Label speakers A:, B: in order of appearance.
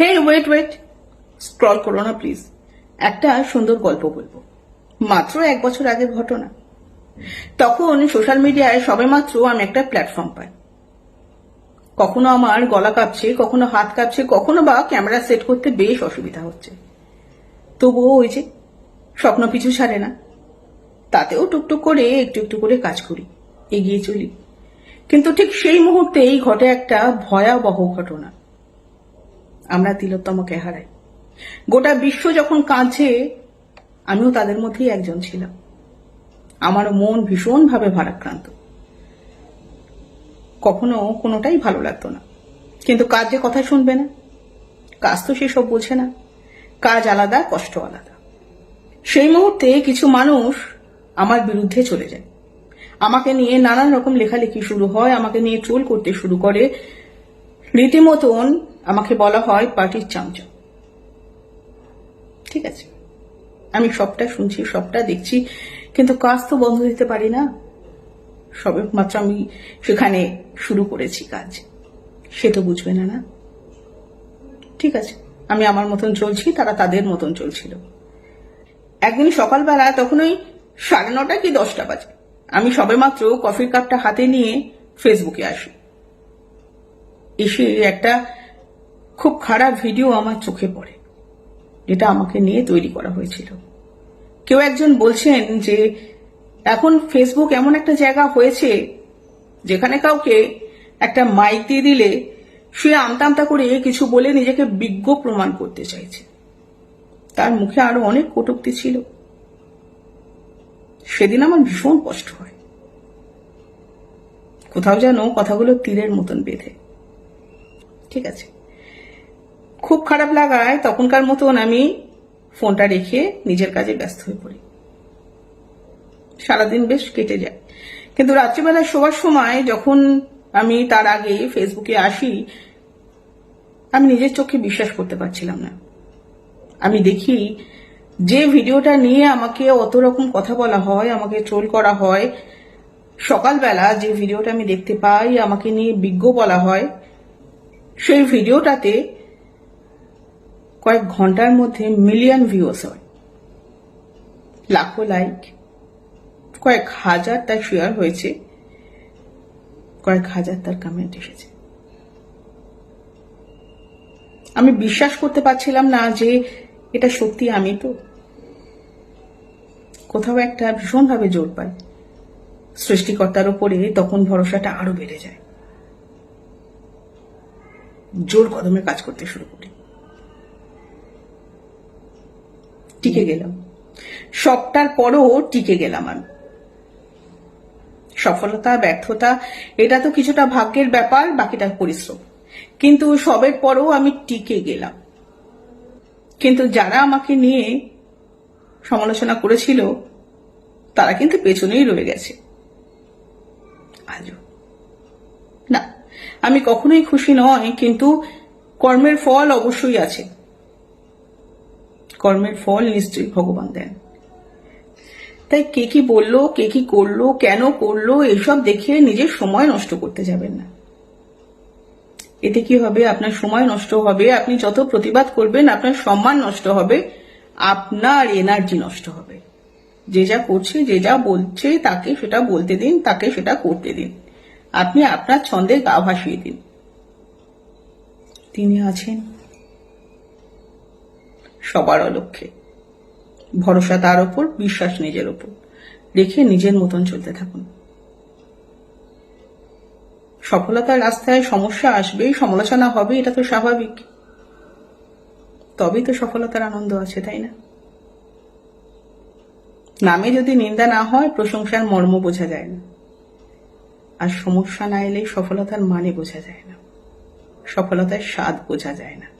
A: হে wait wait scroll করো না please একটা সুন্দর গল্প বলব। মাত্র এক বছর আগের ঘটনা। তখন সোশ্যাল মিডিয়ায় সবেমাত্র আমি একটা প্ল্যাটফর্ম পাই। কখনো আমার গলা কাঁপছে, কখনো হাত কাঁপছে, কখনো বা ক্যামেরা সেট করতে বেশ অসুবিধা হচ্ছে। তবুও ওই যে স্বপ্ন পিছু ছাড়ে না। তাতেও টুকটুক করে একটু একটু করে কাজ করি, এগিয়ে চলি। কিন্তু ঠিক সেই মুহূর্তেই ঘটে একটা ভয়াবহ ঘটনা। আমরা তিলোত্তমকে হারাই। গোটা বিশ্ব যখন কাঁদছে, আমিও তাদের মধ্যেই একজন ছিলাম। আমার মন ভীষণভাবে ভারাক্রান্ত। কখনো কোনোটাই ভালো লাগতো না। কিন্তু কাজ যে কথা শুনবে না? কাজ তো সেসব বোঝে না। কাজ আলাদা, কষ্ট আলাদা। সেই মুহূর্তে কিছু মানুষ আমার বিরুদ্ধে চলে যায়। আমাকে নিয়ে নানান রকম লেখালেখি শুরু হয়, আমাকে নিয়ে ট্রোল করতে শুরু করে। রীতিমতন আমাকে বলা হয় পার্টির চামচা। ঠিক আছে। আমি সবটা শুনছি, সবটা দেখছি, কিন্তু কাজ তো বন্ধ দিতে পারি না। সবে মাত্র আমি সেখানে শুরু করেছি কাজ। সে তো বুঝবে না না। ঠিক আছে, আমি আমার মতন চলছি, তারা তাদের মতন চলছিল। একদিন সকালবেলা তখন ওই সাড়ে নটা কি দশটা বাজে। আমি সবেমাত্র কফির কাপটা হাতে নিয়ে ফেসবুকে আসি। এসে একটা খুব খারাপ ভিডিও আমার চোখে পড়ে। যেটা আমাকে নিয়ে তৈরি করা হয়েছিল। কেউ একজন বলছেন যে, এখন ফেসবুক এমন একটা জায়গা হয়েছে, যেখানে কাউকে একটা মাইক দিয়ে দিলে সে আমতা করে কিছু বলে নিজেকে বিজ্ঞ প্রমাণ করতে চাইছে। তার মুখে আরও অনেক কটুক্তি ছিল। সেদিন আমার ভীষণ কষ্ট হয়। কোথাও যেন কথাগুলো তীরের মতন বেঁধে। ঠিক আছে। খুব খারাপ লাগায় তখনকার মতন আমি ফোনটা রেখে নিজের কাজে ব্যস্ত হয়ে পড়ি। সারাদিন বেশ কেটে যায়। কিন্তু রাত্রিবেলা শোবার সময় যখন আমি তার আগে ফেসবুকে আসি, আমি নিজের চোখে বিশ্বাস করতে পারছিলাম না। আমি দেখি যে ভিডিওটা নিয়ে আমাকে অত রকম কথা বলা হয়, আমাকে ট্রোল করা হয়, সকালবেলা যে ভিডিওটা আমি দেখতে পাই, আমাকে নিয়ে বিজ্ঞ বলা হয়, সেই ভিডিওটাতে কয়েক ঘণ্টার মধ্যে মিলিয়ন ভিউস হয়। লাখো লাইক কয়েক হাজার তার শেয়ার হয়েছে, কয়েক হাজার তার কমেন্ট এসেছে। আমি বিশ্বাস করতে পারছিলাম না যে এটা সত্যি আমি তো। কোথাও একটা ভীষণভাবে জোর পাই। সৃষ্টিকর্তার উপরে তখন ভরসাটা আরও বেড়ে যায়। জোর কদমে কাজ করতে শুরু করি। টিকে গেলাম। সবটার পরও টিকে গেলাম আমি। সফলতা, ব্যর্থতা, এটা তো কিছুটা ভাগ্যের ব্যাপার, বাকিটা পরিশ্রম। কিন্তু সবের পরও আমি টিকে গেলাম। কিন্তু যারা আমাকে নিয়ে সমালোচনা করেছিল, তারা কিন্তু পেছনেই রয়ে গেছে। আজও। না, আমি কখনোই খুশি নয়, কিন্তু কর্মের ফল অবশ্যই আছে। কর্মের ফল নিশ্চয়ই ভগবান দেন। তাই কে কি বলল, কে কি করল, কেন করল, এসব দেখে নিজের সময় নষ্ট করতে যাবেন না। এতে কি হবে? আপনার সময় নষ্ট হবে, আপনি যত প্রতিবাদ করবেন, আপনার সম্মান নষ্ট হবে, আপনার এনার্জি নষ্ট হবে। যে যা করছে, যে যা বলছে, তাকে সেটা বলতে দিন, তাকে সেটা করতে দিন। আপনি আপনার ছন্দে গা ভাসিয়ে দিন। তিনি আছেন। সবার অলক্ষ্যে ভরসা তার ওপর, বিশ্বাস নিজের ওপর। রেখে নিজের মতন চলতে থাকুন। সফলতার রাস্তায় সমস্যা আসবে সমালোচনা হবে, এটা তো স্বাভাবিক। তবেই তো সফলতার আনন্দ আছে, তাই না? নামে যদি নিন্দা না হয়, প্রশংসার মর্ম বোঝা যায় না। আর সমস্যা না এলে সফলতার মানে বোঝা যায় না। সফলতার স্বাদ বোঝা যায় না।